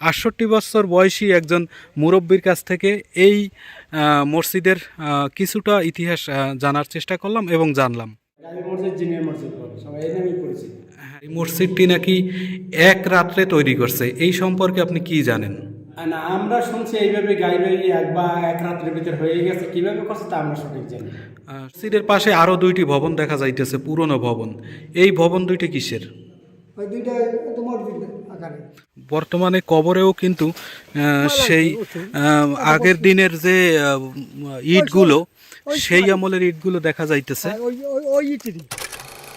আটষট্টি বছর বয়সী একজন মুরব্বীর কাছ থেকে এই মসজিদের কিছুটা ইতিহাস জানার চেষ্টা করলাম এবং জানলাম। মসজিদ মসজিদ সবাই এই মসজিদটি নাকি এক রাত্রে তৈরি করছে। এই সম্পর্কে আপনি কি জানেন? না আমরা শুনছি এইভাবে গাইবে এক বা এক রাত্রের ভিতর হয়ে গেছে। কীভাবে করছে তা আমরা সঠিক জানি। মসজিদের পাশে আরও দুইটি ভবন দেখা যাইতেছে পুরনো ভবন। এই ভবন দুইটি কিসের? ওই দুইটা তোমার আকারে বর্তমানে কবরেও কিন্তু সেই আগের দিনের যে ইটগুলো সেই আমলের ইটগুলো দেখা যাইতেছে। ইটিরই।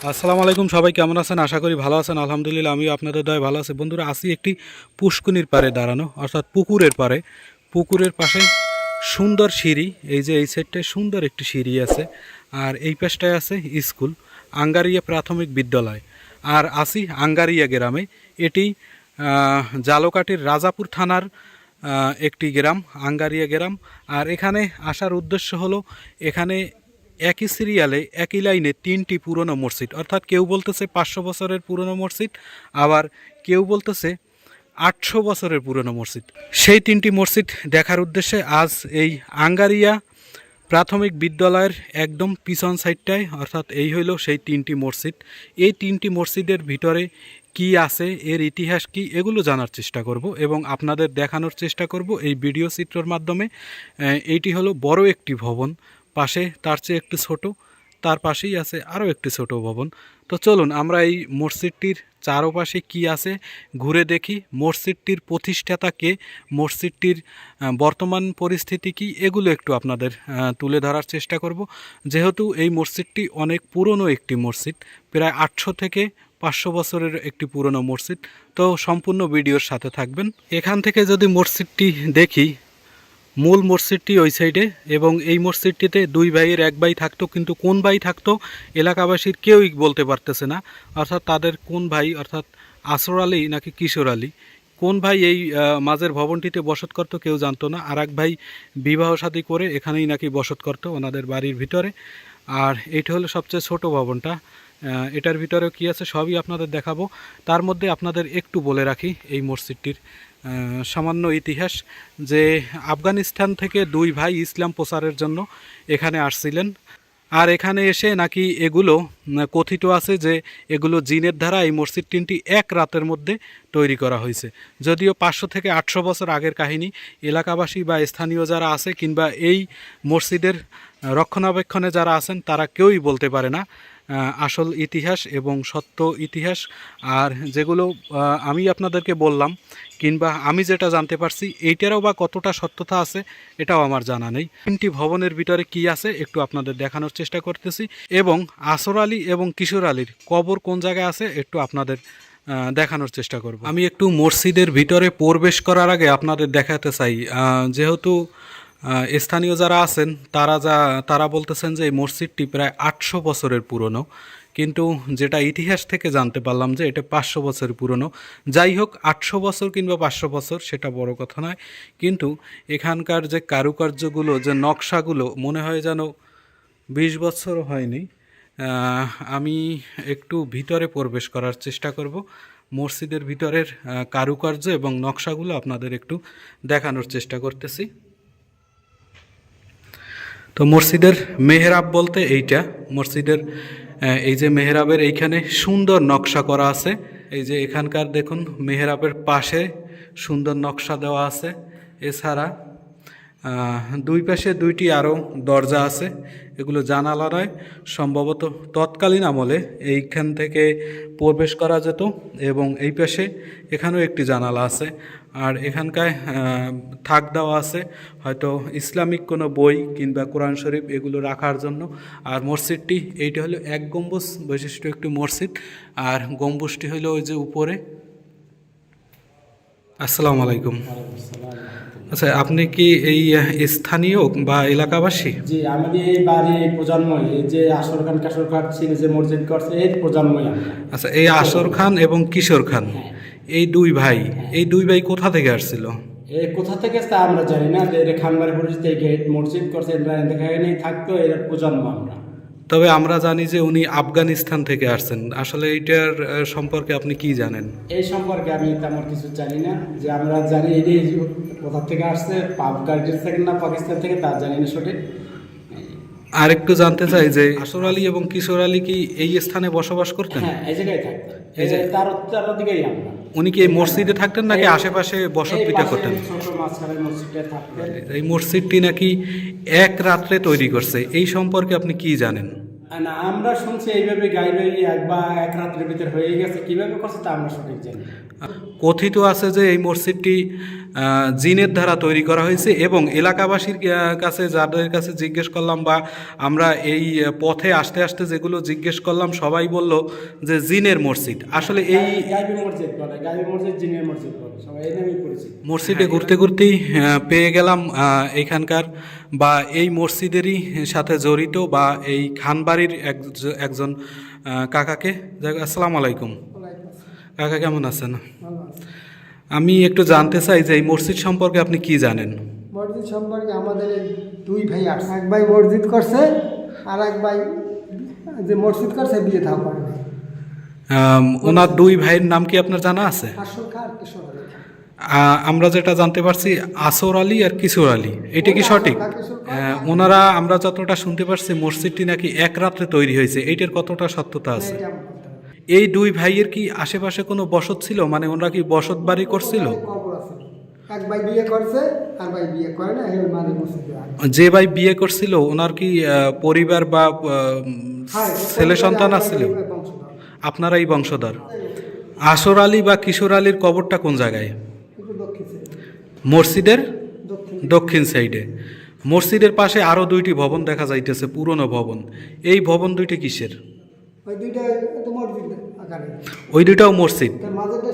আসসালামু আলাইকুম সবাই কেমন আছেন? আশা করি ভালো আছেন। আলহামদুলিল্লাহ আমিও আপনাদের দয় ভালো আছি। বন্ধুরা আসি একটি পুষ্কুনির পারে দাঁড়ানো অর্থাৎ পুকুরের পারে পুকুরের পাশে সুন্দর সিঁড়ি এই যে এই সাইডটায় সুন্দর একটি সিঁড়ি আছে। আর এই পাশটায় আছে স্কুল আঙ্গারিয়া প্রাথমিক বিদ্যালয়। আর আসি আঙ্গারিয়া গ্রামে। এটি জালকাটির রাজাপুর থানার একটি গ্রাম, আঙ্গারিয়া গ্রাম। আর এখানে আসার উদ্দেশ্য হলো, এখানে একই সিরিয়ালে একই লাইনে তিনটি পুরনো মসজিদ। অর্থাৎ কেউ বলতেছে পাঁচশো বছরের পুরনো মসজিদ, আবার কেউ বলতেছে আটশো বছরের পুরনো মসজিদ। সেই তিনটি মসজিদ দেখার উদ্দেশ্যে আজ এই আঙ্গারিয়া প্রাথমিক বিদ্যালয়ের একদম পিছন সাইডটায় অর্থাৎ এই হইল সেই তিনটি মসজিদ। এই তিনটি মসজিদের ভিতরে কি আছে, এর ইতিহাস কি, এগুলো জানার চেষ্টা করব এবং আপনাদের দেখানোর চেষ্টা করব এই ভিডিও চিত্রর মাধ্যমে। এইটি হলো বড় একটি ভবন, পাশে তার চেয়ে একটু ছোট, তার পাশেই আছে আরও একটি ছোট ভবন। তো চলুন, আমরা এই মসজিদটির চারপাশে কি আছে? ঘুরে দেখি। মসজিদটির প্রতিষ্ঠাতা কে? মসজিদটির বর্তমান পরিস্থিতি কি? এগুলো একটু আপনাদের তুলে ধরার চেষ্টা করব। যেহেতু এই মসজিদটি অনেক পুরনো একটি মসজিদ, প্রায় আটশো থেকে পাঁচশো বছরের একটি পুরনো মসজিদ, তো সম্পূর্ণ ভিডিওর সাথে থাকবেন। এখান থেকে যদি মসজিদটি দেখি মূল মসজিদটি ওই সাইডে এবং এই মসজিদটিতে দুই ভাইয়ের এক ভাই থাকতো, কিন্তু কোন ভাই থাকতো এলাকাবাসীর কেউই বলতে পারতেছে না। অর্থাৎ তাদের কোন ভাই, অর্থাৎ আসর আলী নাকি কিশোর আলী? কোন ভাই এই মাঝের ভবনটিতে বসত করতো কেউ জানতো না। আর এক ভাই বিবাহ শাদী করে এখানেই নাকি বসত করতো ওনাদের বাড়ির ভিতরে। আর এইটা হলো সবচেয়ে ছোট ভবনটা। এটার ভিতরে কি আছে সবই আপনাদের দেখাবো। তার মধ্যে আপনাদের একটু বলে রাখি এই মসজিদটির। সামান্য ইতিহাস যে আফগানিস্তান থেকে দুই ভাই ইসলাম প্রচারের জন্য এখানে আসছিলেন। আর এখানে এসে নাকি এগুলো কথিত আছে যে এগুলো জিনের দ্বারা এই মসজিদ তিনটি এক রাতের মধ্যে তৈরি করা হয়েছে। যদিও পাঁচশো থেকে আটশো বছর আগের কাহিনী, এলাকাবাসী বা স্থানীয় যারা আছে কিংবা এই মসজিদের রক্ষণাবেক্ষণে যারা আছেন, তারা কেউই বলতে পারে না। আসল ইতিহাস এবং সত্য ইতিহাস। আর যেগুলো আমি আপনাদেরকে বললাম, কিংবা আমি যেটা জানতে পারছি, এইটারও বা কতটা সত্যতা আছে, এটাও আমার জানা নেই। তিনটি ভবনের ভিতরে কি আছে, একটু আপনাদের দেখানোর চেষ্টা করতেছি। এবং আসর আলী এবং কিশোর আলীর কবর কোন জায়গায় আছে, একটু আপনাদের দেখানোর চেষ্টা করব। আমি একটু মসজিদের ভিতরে প্রবেশ করার আগে আপনাদের দেখাতে চাই। যেহেতু স্থানীয় যারা আছেন, তারা যা, তারা বলতেছেন যে এই মসজিদটি প্রায় আটশো বছরের পুরনো। কিন্তু যেটা ইতিহাস থেকে জানতে পারলাম যে এটা পাঁচশো বছরের পুরনো। যাই হোক, আটশো বছর কিংবা পাঁচশো বছর, সেটা বড় কথা নয়। কিন্তু এখানকার যে কারুকার্যগুলো, যে নকশাগুলো, মনে হয় যেন বিশ বছর হয়নি। আমি একটু ভিতরে প্রবেশ করার চেষ্টা করব। মসজিদের ভিতরের কারুকার্য এবং নকশাগুলো আপনাদের একটু দেখানোর চেষ্টা করতেছি। তো মসজিদের মেহরাব বলতে এইটা। মসজিদের এই যে মেহরাবের এইখানে সুন্দর নকশা করা আছে। এই যে এখানকার দেখুন, মেহরাবের পাশে সুন্দর নকশা দেওয়া আছে। এছাড়া দুই পাশে দুইটি আরও দরজা আছে, এগুলো জানালা নয় সম্ভবত তৎকালীন আমলে এইখান থেকে প্রবেশ করা যেত এবং এই পাশে এখানেও একটি জানালা আছে। আর এখানকায় থাক দেওয়া আছে, হয়তো ইসলামিক কোনো বই কিংবা কোরআন শরীফ এগুলো রাখার জন্য। আর মসজিদটি, এইটা হলো এক গম্বুজ, বৈশিষ্ট্য একটি মসজিদ। আর গম্বুজটি হলো ওই যে উপরে। আসসালামু আলাইকুম। আচ্ছা আপনি কি এই স্থানীয় বা এলাকাবাসী? জি আমাদের এই বাড়ি এই যে আসর খান কাসর খান ছিল যে মসজিদ করছে এই প্রজন্মই আমরা। আচ্ছা এই আসর খান এবং কিশোর খান এই দুই ভাই এই দুই ভাই কোথা থেকে আসছিল? এই কোথা থেকে তা আমরা জানি না যে খানবাড়ি পরিচিত এই গেট মসজিদ করছে এরা দেখা নেই থাকতো এর প্রজন্ম আমরা। তবে আমরা জানি যে উনি আফগানিস্তান থেকে আসছেন। আসলে এইটার সম্পর্কে আপনি কি জানেন? এই সম্পর্কে আমি তেমন কিছু জানি না। যে আমরা জানি এটি কোথা থেকে আসছে আফগানিস্তান থেকে না পাকিস্তান থেকে তা জানি না সঠিক। আর একটু জানতে চাই যে আসর আলী এবং কিশোর আলী কি এই স্থানে বসবাস করতেন? হ্যাঁ এই জায়গায় থাকতো এই যে তার আমরা। উনি কি এই মসজিদে থাকতেন নাকি আশেপাশে বসত পাশে করতেন? থাকতেন। এই মসজিদটি নাকি এক রাত্রে তৈরি করছে। এই সম্পর্কে আপনি কি জানেন? না, আমরা শুনছি এইভাবে গাইবে এক বা এক রাত্রের ভিতরে হয়ে গেছে, কীভাবে করছে তা আমরা সঠিক জানি। কথিত আছে যে এই মসজিদটি জিনের দ্বারা তৈরি করা হয়েছে এবং এলাকাবাসীর কাছে যাদের কাছে জিজ্ঞেস করলাম বা আমরা এই পথে আসতে আসতে যেগুলো জিজ্ঞেস করলাম সবাই বলল যে জিনের মসজিদ। আসলে এই মসজিদ মসজিদে ঘুরতে ঘুরতেই পেয়ে গেলাম এখানকার বা এই মসজিদেরই সাথে জড়িত বা এই খানবাড়ির এক- একজন কাকাকে। আসসালামু আলাইকুম। কাকা কেমন আছেন? আমি একটু জানতে চাই যে এই মসজিদ সম্পর্কে আপনি কি জানেন? মসজিদ সম্পর্কে আমাদের দুই ভাই আসছে এক ভাই মসজিদ করছে আর এক ভাই যে মসজিদ করছে বিয়ে করে ওনার দুই ভাইয়ের নাম কি আপনার জানা আছে? আমরা যেটা জানতে পারছি আসর আলী আর কিশোর আলী। এটা কি সঠিক? ওনারা আমরা যতটা শুনতে পারছি মসজিদটি নাকি এক রাত্রে তৈরি হয়েছে। এইটার কতটা সত্যতা আছে? এই দুই ভাইয়ের কি আশেপাশে কোনো বসত ছিল? মানে ওনারা কি বসত বাড়ি করছিল? এক ভাই বিয়ে করছে আর ভাই বিয়ে করে না এই মানে যে ভাই বিয়ে করছিল ওনার কি পরিবার বা হ্যাঁ, ছেলে সন্তান বংশধর। আপনারাই বংশধর। আসর আলী বা কিশোর আলীর কবরটা কোন জায়গায়? মসজিদের? দক্ষিণ সাইডে মসজিদের পাশে আরও দুইটি ভবন দেখা যাইতেছে পুরনো ভবন। এই ভবন দুইটি কিসের? ওই দুইটা ওই দুইটাও মসজিদ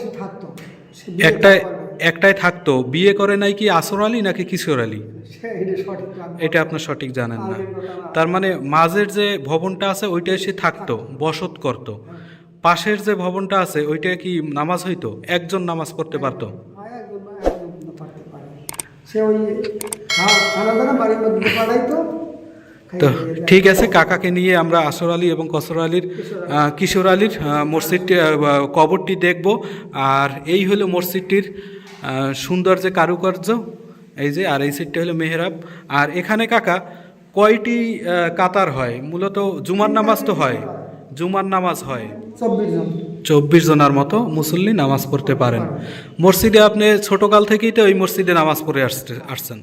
সে থাকতো একটায় একটাই থাকতো। বিয়ে করে নাই কি আসর আলী নাকি কিশোর আলী? এটা আপনার সঠিক জানেন না। তার মানে মাঝের যে ভবনটা আছে ওইটাই সে থাকতো বসত করত। পাশের যে ভবনটা আছে ওইটা কি নামাজ হইতো? একজন নামাজ পড়তে পারতো? হয় সে ওই বাড়ির মধ্যে তো ঠিক আছে কাকাকে নিয়ে আমরা আসর আলী এবং কসর আলীর কিশোর আলীর মসজিদটি কবরটি দেখব। আর এই হলো মসজিদটির সুন্দর যে কারুকার্য এই যে আর এই সাইডটা হলো মেহরাব। আর এখানে কাকা কয়টি কাতার হয়? মূলত জুমার নামাজ তো হয় জুমার নামাজ হয়। চব্বিশ জনার মতো মুসল্লি নামাজ পড়তে পারেন। মসজিদে আপনি ছোটকাল থেকেই তো ওই মসজিদে নামাজ পড়ে আসতে আসছেন।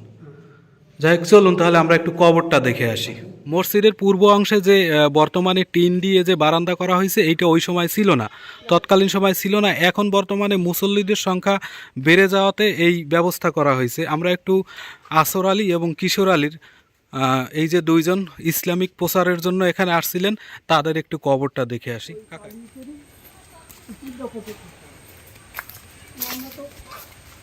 যাই হোক, চলুন তাহলে আমরা একটু কবরটা দেখে আসি। মসজিদের পূর্ব অংশে যে বর্তমানে টিন দিয়ে যে বারান্দা করা হয়েছে, এইটা ওই সময় ছিল না। তৎকালীন সময় ছিল না, এখন বর্তমানে মুসল্লিদের সংখ্যা বেড়ে যাওয়াতে এই ব্যবস্থা করা হয়েছে। আমরা একটু আসর আলী এবং কিশোর আলীর এই যে দুইজন ইসলামিক প্রচারের জন্য এখানে আসছিলেন, তাদের একটু কবরটা দেখে আসি।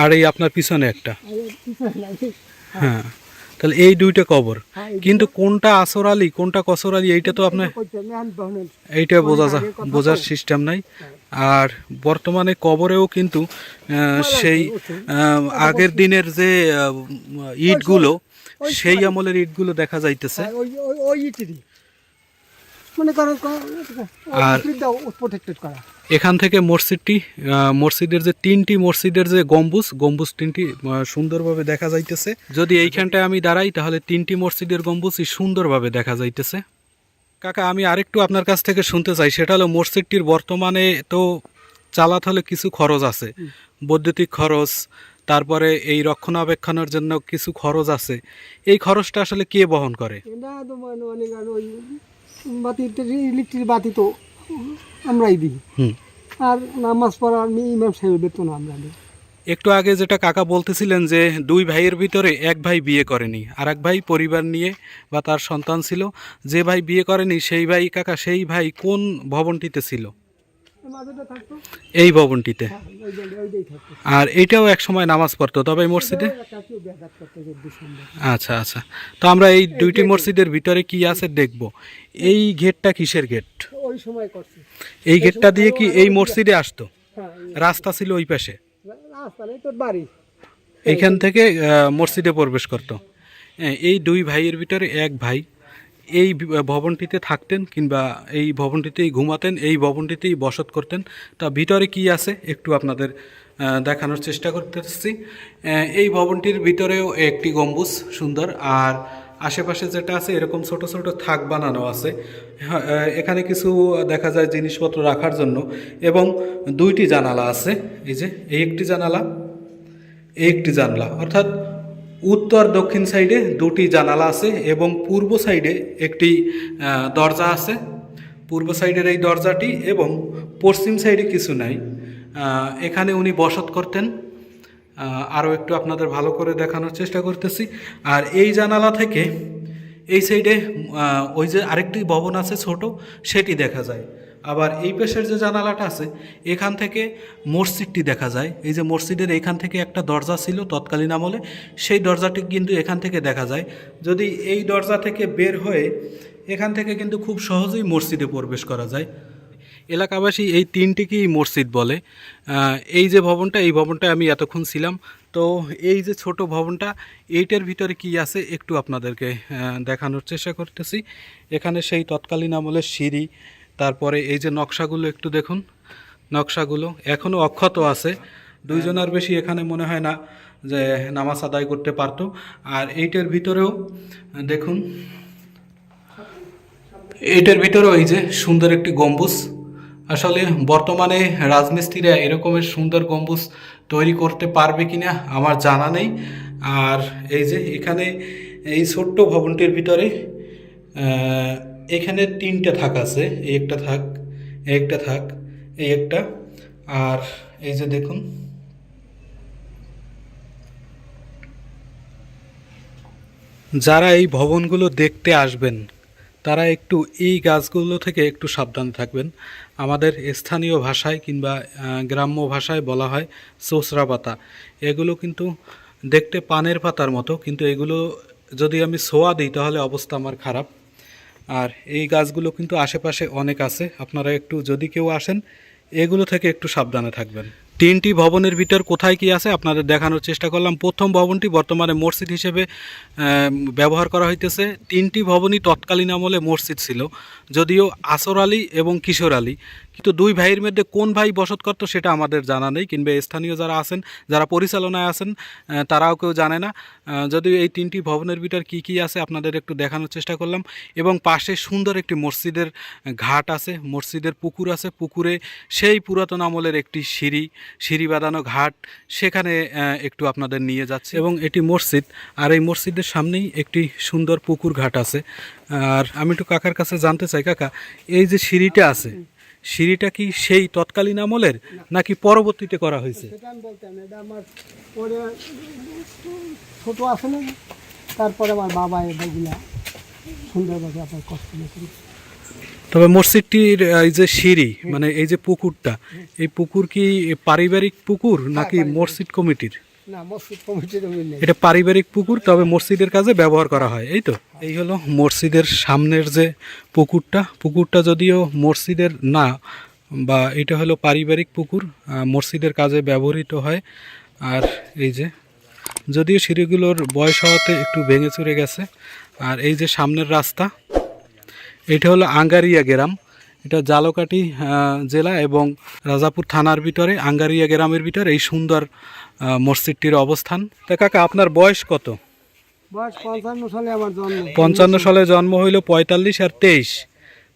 আর এই আপনার পিছনে একটা। হ্যাঁ তাহলে এই দুইটা কবর। হ্যাঁ, কিন্তু কোনটা আসর আলী কোনটা কসর আলী এইটা তো আপনার এইটা বোঝা যা বোঝার সিস্টেম নাই। আর বর্তমানে কবরেও কিন্তু সেই আগের দিনের যে ইটগুলো সেই আমলের ইটগুলো দেখা যাইতেছে আর ওই ওই ওই ইটেরই মনে আর- প্রোটেক্টেড করা। এখান থেকে মসজিদটি মসজিদের যে তিনটি মসজিদের যে গম্বুজ গম্বুজ তিনটি সুন্দরভাবে দেখা যাইতেছে। যদি এইখানটায় আমি দাঁড়াই তাহলে তিনটি মসজিদের গম্বুজই সুন্দরভাবে দেখা যাইতেছে। কাকা আমি আরেকটু আপনার কাছ থেকে শুনতে চাই। সেটা হলো মসজিদটির বর্তমানে তো চালাতে হলে কিছু খরচ আছে। বৈদ্যুতিক খরচ তারপরে এই রক্ষণাবেক্ষণের জন্য কিছু খরচ আছে। এই খরচটা আসলে কে বহন করে? তো বাতি ইলেকট্রিক বাতি তো আমরাই দিই। আর নামাজ পড়া ইমাম সাহেবের বেতন আমরা দিই। একটু আগে যেটা কাকা বলতেছিলেন যে দুই ভাইয়ের ভিতরে এক ভাই বিয়ে করেনি আর এক ভাই পরিবার নিয়ে বা তার সন্তান ছিল যে ভাই বিয়ে করেনি সেই ভাই কাকা সেই ভাই কোন ভবনটিতে ছিল? এই ভবনটিতে। আর এটাও এক সময় নামাজ পড়তো তবে এই মসজিদে? আচ্ছা আচ্ছা। তো আমরা এই দুইটি মসজিদের ভিতরে কি আছে দেখব। এই গেটটা কিসের গেট? ওই সময় করছে এই গেটটা দিয়ে কি এই মসজিদে আসতো? রাস্তা ছিল ওই পাশে? রাস্তা নেই তোর বাড়ি এইখান থেকে মসজিদে প্রবেশ করতো। হ্যাঁ, এই দুই ভাইয়ের ভিতরে এক ভাই। এই ভবনটিতে থাকতেন কিংবা এই ভবনটিতেই ঘুমাতেন, এই ভবনটিতেই বসত করতেন। তা ভিতরে কি আছে? একটু আপনাদের দেখানোর চেষ্টা করতেছি। এই ভবনটির ভিতরেও একটি গম্বুজ সুন্দর, আর আশেপাশে যেটা আছে এরকম ছোট ছোট থাক বানানো আছে। এখানে কিছু দেখা যায় জিনিসপত্র রাখার জন্য, এবং দুইটি জানালা আছে। এই যে, এই একটি জানালা, এই একটি জানলা। অর্থাৎ উত্তর দক্ষিণ সাইডে দুটি জানালা আছে এবং পূর্ব সাইডে একটি দরজা আছে। পূর্ব সাইডের এই দরজাটি এবং পশ্চিম সাইডে কিছু নাই। এখানে উনি বসত করতেন। আরও একটু আপনাদের ভালো করে দেখানোর চেষ্টা করতেছি। আর এই জানালা থেকে এই সাইডে ওই যে আরেকটি ভবন আছে ছোট, সেটি দেখা যায়। আবার এই পেশের যে জানালাটা আছে, এখান থেকে মসজিদটি দেখা যায়। এই যে মসজিদের এখান থেকে একটা দরজা ছিল তৎকালীন আমলে, সেই দরজাটি কিন্তু এখান থেকে দেখা যায়। যদি এই দরজা থেকে বের হয়ে এখান থেকে কিন্তু খুব সহজেই মসজিদে প্রবেশ করা যায়। এলাকাবাসী এই তিনটিকেই মসজিদ বলে। এই যে ভবনটা, এই ভবনটা আমি এতক্ষণ ছিলাম। তো এই যে ছোট ভবনটা, এইটার ভিতরে কি আছে একটু আপনাদেরকে দেখানোর চেষ্টা করতেছি। এখানে সেই তৎকালীন আমলের সিঁড়ি তারপরে এই যে নকশাগুলো একটু দেখুন। নকশাগুলো এখনও অক্ষত আছে। দুইজনের বেশি এখানে মনে হয় না যে নামাজ আদায় করতে পারতো। আর এইটার ভিতরেও দেখুন। এইটার ভিতরেও এই যে সুন্দর একটি গম্বুজ। আসলে বর্তমানে রাজমিস্ত্রিরা এরকমের সুন্দর গম্বুজ তৈরি করতে পারবে কিনা আমার জানা নেই। আর এই যে এখানে এই ছোট্ট ভবনটির ভিতরে এখানে তিনটা থাক আছে, এই একটা থাক, এই একটা থাক, এই একটা, আর এই যে দেখুন, যারা এই ভবনগুলো দেখতে আসবেন, তারা একটু এই গাছগুলো থেকে একটু সাবধান থাকবেন। আমাদের স্থানীয় ভাষায় কিংবা গ্রাম্য ভাষায় বলা হয় চোচরা পাতা। এগুলো কিন্তু দেখতে পানের পাতার মতো, কিন্তু এগুলো যদি আমি ছোঁয়া দিই তাহলে অবস্থা আমার খারাপ। আর এই গাছগুলো কিন্তু আশেপাশে অনেক আছে। আপনারা একটু যদি কেউ আসেন, এগুলো থেকে একটু সাবধানে থাকবেন। তিনটি ভবনের ভিতর কোথায় কি আছে আপনাদের দেখানোর চেষ্টা করলাম। প্রথম ভবনটি বর্তমানে মসজিদ হিসেবে ব্যবহার করা হইতেছে। তিনটি ভবনই তৎকালীন আমলে মসজিদ ছিল। যদিও আসর আলী এবং কিশোর আলী। কিন্তু দুই ভাইয়ের মধ্যে কোন ভাই বসত করতো সেটা আমাদের জানা নেই, কিংবা স্থানীয় যারা আছেন, যারা পরিচালনায় আছেন তারাও কেউ জানে না। যদিও এই তিনটি ভবনের ভিতর কি কি আছে আপনাদের একটু দেখানোর চেষ্টা করলাম। এবং পাশে সুন্দর একটি মসজিদের ঘাট আছে, মসজিদের পুকুর আছে। পুকুরে সেই পুরাতন আমলের একটি সিঁড়ি সিঁড়ি বাঁধানো ঘাট, সেখানে একটু আপনাদের নিয়ে যাচ্ছে। এবং এটি মসজিদ, আর এই মসজিদের সামনেই একটি সুন্দর পুকুর ঘাট আছে। আর আমি একটু কাকার কাছে জানতে চাই। কাকা, এই যে সিঁড়িটা আছে সিঁড়িটা কি সেই তৎকালীন আমলের নাকি পরবর্তীতে করা হয়েছে? ছোট আছে না তারপরে আমার বাবা এগুলা সুন্দরভাবে আপনার কষ্ট তবে মসজিদটির এই যে সিঁড়ি মানে এই যে পুকুরটা এই পুকুর কি পারিবারিক পুকুর নাকি মসজিদ কমিটির? এটা পারিবারিক পুকুর, তবে মসজিদের কাজে ব্যবহার করা হয়, এই তো? এই হলো মসজিদের সামনের যে পুকুরটা। পুকুরটা যদিও মসজিদের না, বা এটা হলো পারিবারিক পুকুর মসজিদের কাজে ব্যবহৃত হয়। আর এই যে, যদিও সিঁড়িগুলোর বয়স হওয়াতে একটু ভেঙে চুরে গেছে, আর এই যে সামনের রাস্তা, এটা হলো আঙ্গারিয়া গ্রাম। এটা জালকাটি জেলা এবং রাজাপুর থানার ভিতরে আঙ্গারিয়া গ্রামের ভিতরে এই সুন্দর আহ, মসজিদটির অবস্থান। তা কাকা আপনার বয়স কত? বয়স পঞ্চান্ন সালে আমার জন্ম। পঞ্চান্ন সালে জন্ম হইল পঁয়তাল্লিশ আর তেইশ।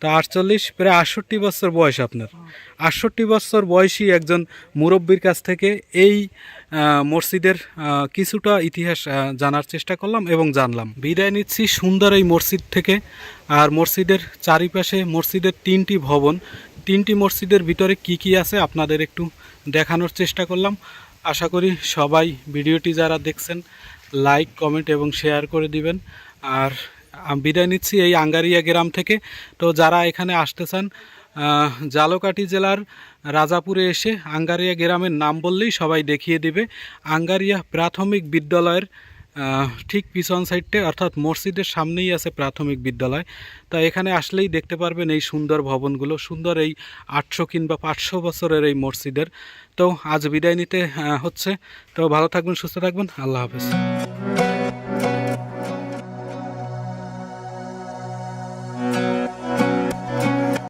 তা আটচল্লিশ, প্রায় আটষট্টি বছর বয়স আপনার। আটষট্টি বছর বয়সী একজন মুরব্বীর কাছ থেকে এই মসজিদের কিছুটা ইতিহাস জানার চেষ্টা করলাম এবং জানলাম। বিদায় নিচ্ছি সুন্দর এই মসজিদ থেকে। আর মসজিদের চারিপাশে মসজিদের তিনটি ভবন। তিনটি মসজিদের ভিতরে কি কি আছে আপনাদের একটু দেখানোর চেষ্টা করলাম। আশা করি সবাই ভিডিওটি যারা দেখছেন, লাইক, কমেন্ট এবং শেয়ার করে দিবেন। আর বিদায় নিচ্ছি এই আঙ্গারিয়া গ্রাম থেকে। তো যারা এখানে আসতে চান আহ, জালকাঠি জেলার রাজাপুরে এসে আঙ্গারিয়া গ্রামের নাম বললেই সবাই দেখিয়ে দিবে। আঙ্গারিয়া প্রাথমিক বিদ্যালয়ের ঠিক পিছন সাইডে অর্থাৎ মসজিদের সামনেই আছে প্রাথমিক বিদ্যালয়। তা এখানে আসলেই দেখতে পারবেন এই সুন্দর ভবনগুলো। সুন্দর এই আটশো কিংবা পাঁচশো বছরের এই মসজিদের। তো আজ বিদায় নিতে হচ্ছে। তো ভালো থাকবেন সুস্থ থাকবেন। আল্লাহ হাফেজ।